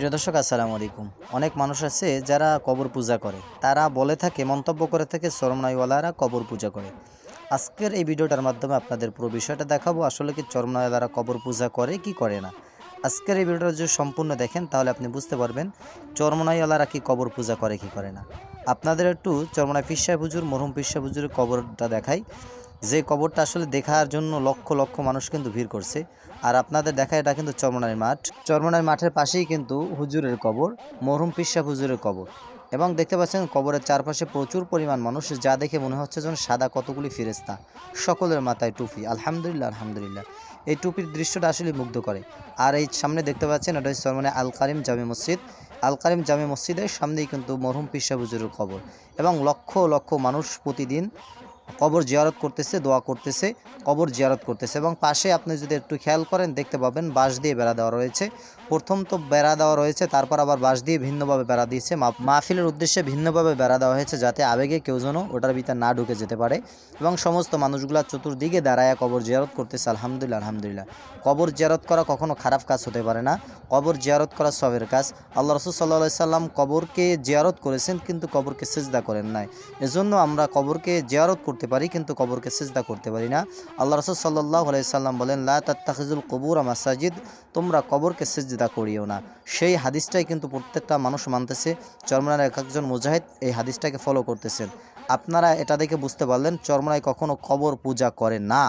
প্রিয় দর্শক, আসসালামু আলাইকুম। অনেক মানুষ আছে যারা কবর পূজা করে। তারা বলে থাকে, মন্তব্য করে থাকে, চরমনাইওয়ালারা কবর পূজা করে। আজকের এই ভিডিওটার মাধ্যমে আপনাদের পুরো বিষয়টা দেখাবো, আসলে কি চরমনাইওয়ালারা কবর পূজা করে, কি করে না। আজকের এই ভিডিওটা যদি সম্পূর্ণ দেখেন, তাহলে আপনি বুঝতে পারবেন, চরমনাইওয়ালারা কি কবর পূজা করে, কি করে না। আপনাদের একটু চরমনাই পিসা পুজুর মরহুম পিসা পুজুরের কবরটা দেখাই। যে কবরটা আসলে দেখার জন্য লক্ষ লক্ষ মানুষ কিন্তু ভিড় করছে। আর আপনাদের দেখা, এটা কিন্তু চরমনাই মাঠ। চরমনাই মাঠের পাশেই কিন্তু হুজুরের কবর, মরহুম পিসা হুজুরের কবর। এবং দেখতে পাচ্ছেন কবরের চারপাশে প্রচুর পরিমাণ মানুষ, যা দেখে মনে হচ্ছে যেন সাদা কতগুলি ফিরেস্তা সকলের মাথায় টুপি। আলহামদুলিল্লাহ আলহামদুলিল্লাহ। এই টুপির দৃশ্যটা আসলে মুগ্ধ করে। আর এই সামনে দেখতে পাচ্ছেন, এটা হচ্ছে চরমনাই আল কারিম জামে মসজিদ। আল কারিম জামে মসজিদের সামনেই কিন্তু মরহুম পিসা হুজুরের কবর। এবং লক্ষ লক্ষ মানুষ প্রতিদিন কবর জিয়ারত করতেছে, দোয়া করতেছে, কবর জিয়ারত করতেছে। এবং পাশে আপনি যদি একটু খেয়াল করেন, দেখতে পাবেন বাঁশ দিয়ে বেড়া দেওয়া রয়েছে। প্রথম তো বেড়া দেওয়া রয়েছে, তারপর আবার বাঁশ দিয়ে ভিন্নভাবে বেড়া দিয়েছে। মাহফিলের উদ্দেশ্যে ভিন্নভাবে বেড়া দেওয়া হয়েছে, যাতে আবেগে কেউ যেন ওটার ভিতরে না ঢুকে যেতে পারে। এবং সমস্ত মানুষগুলা চতুর্দিকে দাঁড়ায় কবর জিয়ারত করতেছে, আলহামদুলিল্লাহ আলহামদুলিল্লাহ। কবর জিয়ারত করা কখনো খারাপ কাজ হতে পারে না। কবর জিয়ারত করা সবের কাজ। আল্লাহ রসুল সাল্লাহ সাল্লাম কবরকে জিয়ারত করেছেন, কিন্তু কবরকে সেজদা করেন নাই। এজন্য আমরা কবরকে জিয়ারত করতে পারি, কিন্তু কবরকে সেজদা করতে পারি না। আল্লাহ রসুল সাল্লাহ আলাইসাল্লাম বলেন, লা তাত্তাখিজুল কবুর মাসাজিদ তোমরা কবরকে সেজদা করিও না। সেই হাদিসটাই কিন্তু প্রত্যেকটা মানুষ মানতেছে। চরমনার এক একজন মুজাহিদ এই হাদিসটাকে ফলো করতেছেন। আপনারা এটা দেখে বুঝতে পারলেন, চরমনায় কখনো কবর পূজা করে না।